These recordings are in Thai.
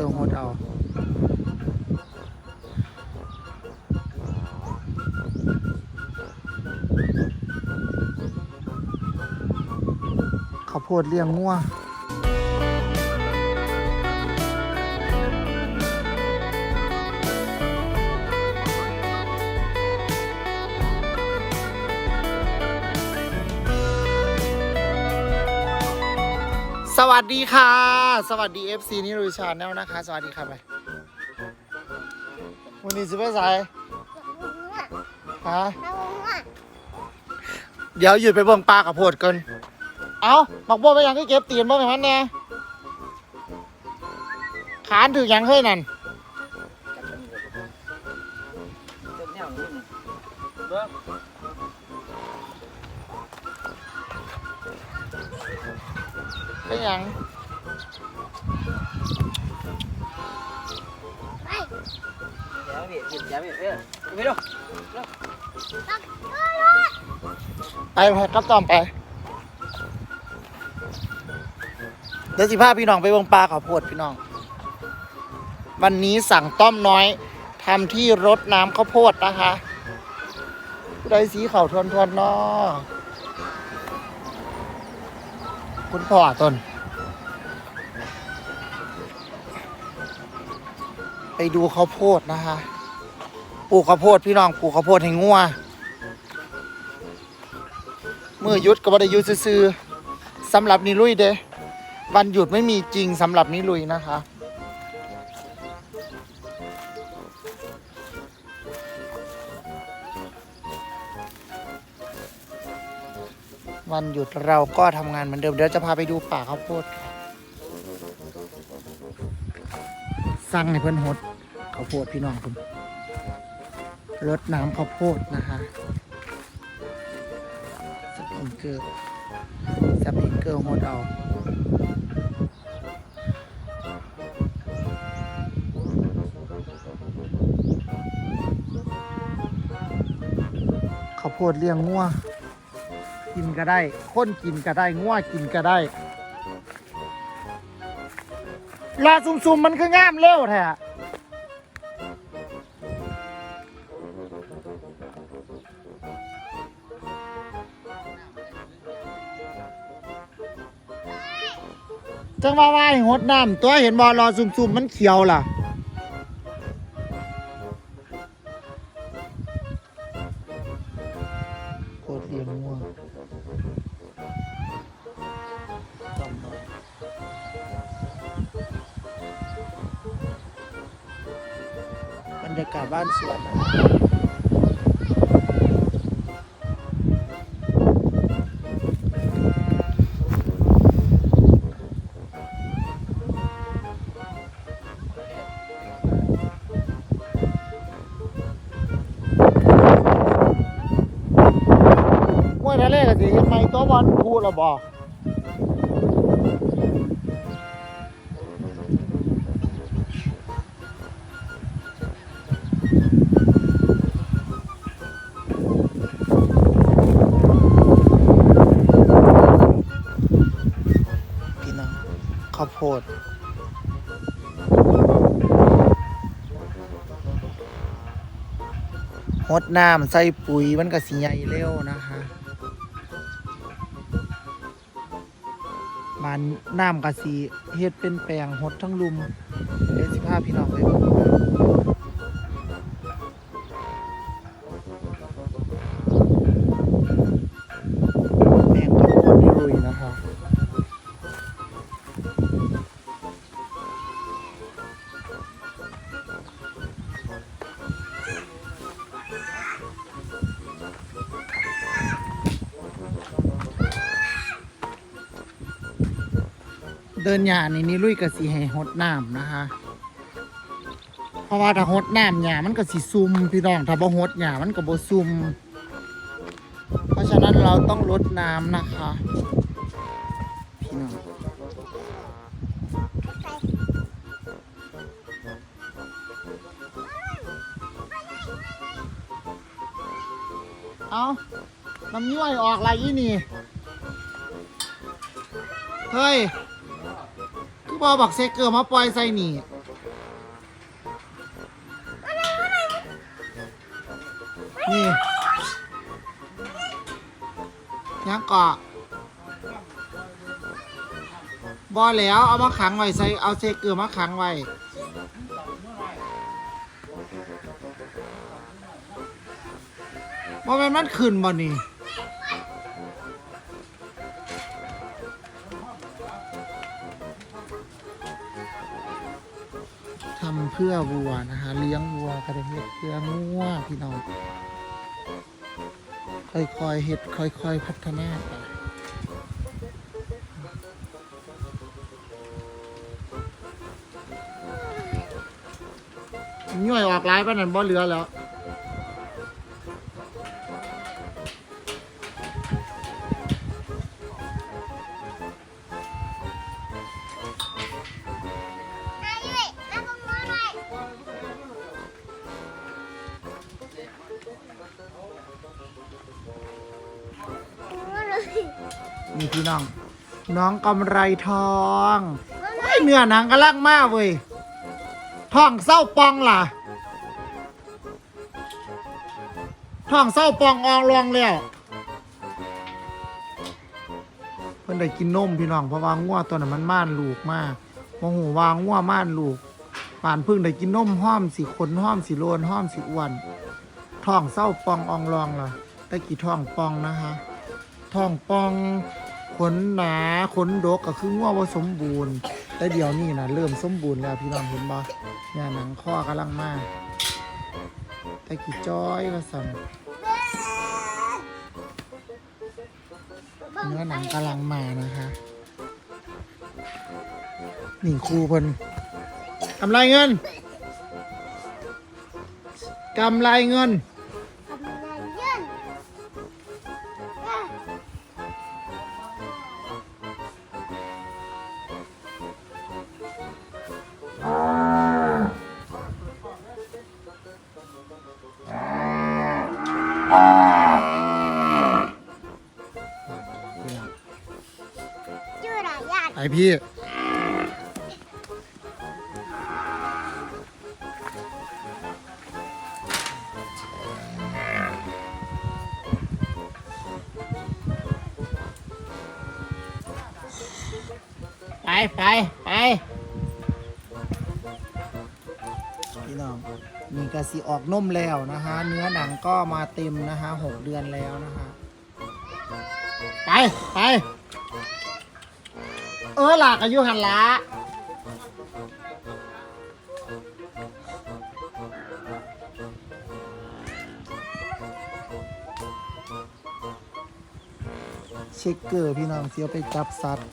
อร์โฮดเอาข้าวโพดเลี้ยงงัว สวัสดีค่ะ สวัสดี FC นี่รุยชาแนลนะคะ สวัสดีค่ะไปวันนี้จะไปสายฮะเดี๋ยวหยุดไปเบิ่งปลากับโพดกันเอาหมักโบไปยังก็เก็บตีนบ่ไปมันแน่ขานถือยังเฮ้ยนั่น เป็นหยังไปเบียดอย่าไปเบียดเออไปดูไปไปกับตอมไป เดี๋ยวสิพาพี่น้องไปเบิ่งปลาข้าวโพดพี่น้อง วันนี้สั่งต้อมน้อยทำที่รดน้ำข้าวโพดนะคะผู้ใดสีเข่าทวนทวนๆเนอ คุณพ่อต้น ไปดูข้าวโพดนะคะปลูกข้าวโพดพี่น้องปลูกข้าวโพดให้งัวมือยุดก็บ่ได้ยุดซื่อสำหรับนิลุยเด้วันหยุดไม่มีจริงสำหรับนิลุยนะคะ วันหยุดเราก็ทำงานเหมือนเดิม เดี๋ยวจะพาไปดูป่าข้าวโพดค่ะสั่งให้เพื่อนหดข้าวโพดพี่น้องคุณรดน้ำข้าวโพดนะคะสปริงเกอร์สปริงเกอร์หดเอาข้าวโพดเลี้ยงงัว กินก็ได้คนกินก็ได้งัวกินก็ได้ ลาซุ่มๆมันคืองามเร็วแท้จังว่าว่าให้งดน้ำตัวเห็นบอรอซุ่มๆมันเขียวล่ะ รยากาศบ้านสวนนะมวยทะเลก็สิเห็นไหมตัวบอลพูดและบอก โพดหดน้ำใส่ปุ๋ยมันก็สีใหญ่เร็วนะคะบานน้ำกะสีเฮ็ดเป็นแปลงหดทั้งลุมเดี๋ยวสิพาพี่น้องไป เดินหยานี่นี่ลุยกับสีให้หดน้ำนะคะ เพราะว่าถ้าหดน้ำหยามันก็สิซุ่มพี่น้องถ้าบ่หดหยามันก็บ่ซุ่มเพราะฉะนั้นเราต้องลดน้ำนะคะ พี่น้อง เอาน้ำย่อยออกไรยี่นี่ เฮ้ย คือบอบักเซกเกอร์มาปล่อยใส่นี่นี่ยังเกาะบอแล้วเอามาขังไว้ใส่เอาเซกเกอร์มาขังไว้ ว่ามันมันขึ้นบ่นี่ทำเพื่อวัวนะคะ เลี้ยงวัวกระเฮ็ดเพื่องัวพี่น้อง ค่อยๆเฮ็ดค่อย ๆ พัฒนาไปย่อยออกหลายปานนั้นบ่เหลือแล้ว นี่พี่น้อง น้องกำไรทองเฮ้ยเนื้อหนังกระลักมากเว้ยท้องเศร้าปองล่ะท้องเศร้าปองอองรวงแล้วเพิ่นได้กินนมพี่น้องเพราะว่างัวตัวนั้นมันม่านลูกมากโมโหวางงัวม่านลูกป่านเพิ่งได้กินนมห้อมสีขนห้อมสีโลนห้อมสีอ้วนท้องเศร้าปองอองรองล่ะได้กี่ท้องปองนะคะ ท้องปองขนหนาขนดกก็คือง่วว่าสมบูรณ์ แต่เดี๋ยวนี้นะเริ่มสมบูรณ์แล้วพี่น้องเห็นบ่เนี่ยหนังข้อกำลังมาแต่กี่จ้อยว่าสั่งเนื้อหนังกำลังมานะคะนี่ครูเพิ่นกำไรเงินกำไรเงิน ไรญาติไอพี่ ไปไปไปพี่น้องนี่กะสิออกนมแล้วนะคะเนื้อหนังก็มาเต็มนะคะหกเดือนแล้วนะคะไปไป เออหลากอายุหันละเช็คเกอร์พี่น้องเสียวไปจับสัตว์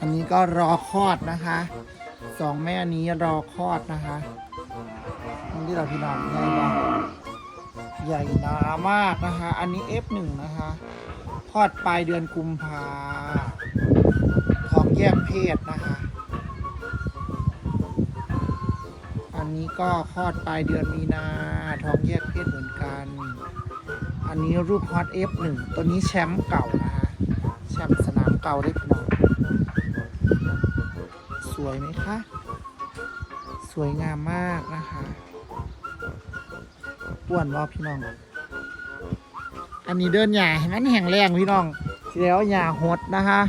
อันนี้ก็รอคลอดนะคะสองแม่นี้รอคลอดนะคะนี่เราพี่น้องใหญ่มาก ใหญ่หนามากนะคะ อันนี้ F1 นะคะคลอดปลายเดือนกุมภาท้องแยกเพศนะคะ อันนี้ก็คลอดปลายเดือนมีนาท้องแยกเพศเหมือนกัน อันนี้รูปฮอต F1 ตัวนี้แชมป์เก่านะคะแชมป์สนามเก่าได้พี่น้องสวยไหมคะ สวยงามมากนะคะ อ้วนว่าพี่น้อง อันนี้เดินหญ้าห้มันแห้งแรงพี่น้องสีแล้วหญ้าหดนะคะ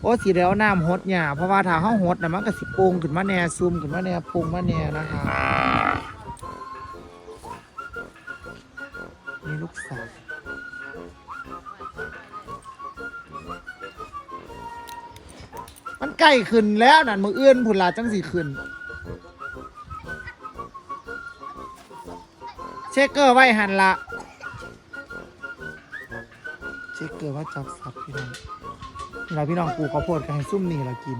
โอ้สีแล้วน้ำหดหญ้าเพราะว่าถ้าเขาหดนะมันก็สิปงขึ้นมาแน่ซูมขึ้นมาแน่ปงมาแน่นะคะนี่ลูกสาวมันใกล้ขึ้นแล้วนั่นมือเอื้อนผุนลาจังสีขึ้น เช็คเกอร์ไว้หันละเช็คเกอร์ว่าจับสับพี่น้องนี่เราพี่น้องปลูกข้าวโพดกันให้ซุ่มนี่เรากิน